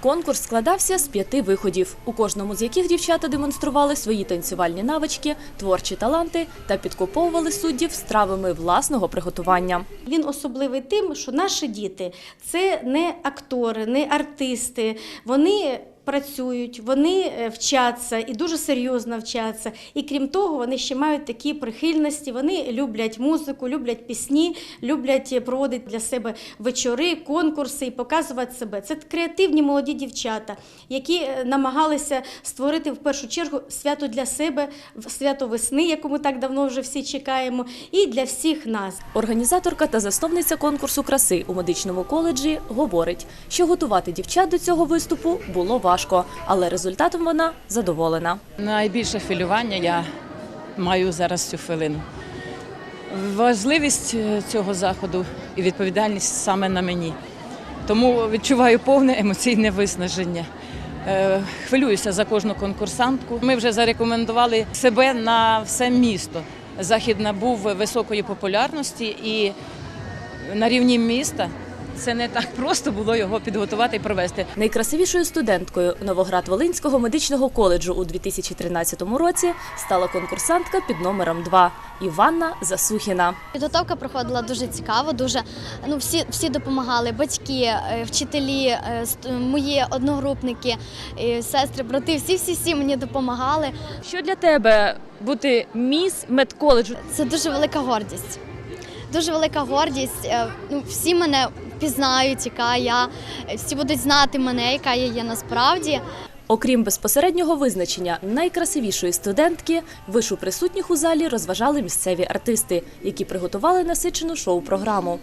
Конкурс складався з п'яти виходів, у кожному з яких дівчата демонстрували свої танцювальні навички, творчі таланти та підкуповували суддів стравами власного приготування. Він особливий тим, що наші діти це не актори, не артисти. Вони працюють, вони е, вчаться і дуже серйозно вчаться. І крім того, вони ще мають такі прихильності. Вони люблять музику, люблять пісні, люблять проводити для себе вечори, конкурси і показувати себе. Це креативні молоді дівчата, які е, намагалися створити в першу чергу свято для себе, свято весни, яку ми так давно вже всі чекаємо, і для всіх нас. Організаторка та засновниця конкурсу краси у медичному коледжі говорить, що готувати дівчат до цього виступу було важко, але результатом вона задоволена. Найбільше хвилювання я маю зараз цю хвилину. Важливість е, цього заходу і відповідальність саме на мені. Тому відчуваю повне емоційне виснаження. Е, Хвилююся за кожну конкурсантку. Ми вже зарекомендували себе на все місто. Захід набув високої популярності і на рівні міста це не так просто було його підготувати і провести. Найкрасивішою студенткою Новоград-Волинського медичного коледжу у 2013 році стала конкурсантка під номером 2 Іванна Засухіна. Підготовка проходила дуже цікаво, дуже ну всі, всі допомагали. Батьки, е, вчителі, е, мої одногрупники, е, сестри, брати, всі, всі, всі мені допомагали. Що для тебе бути міс медколеджу? Це дуже велика гордість. Дуже велика гордість. Е, Ну, всі мене впізнають, яка я, всі будуть знати мене, яка я є насправді. Окрім безпосереднього визначення найкрасивішої студентки, вишу присутніх у залі розважали місцеві артисти, які приготували насичену шоу-програму.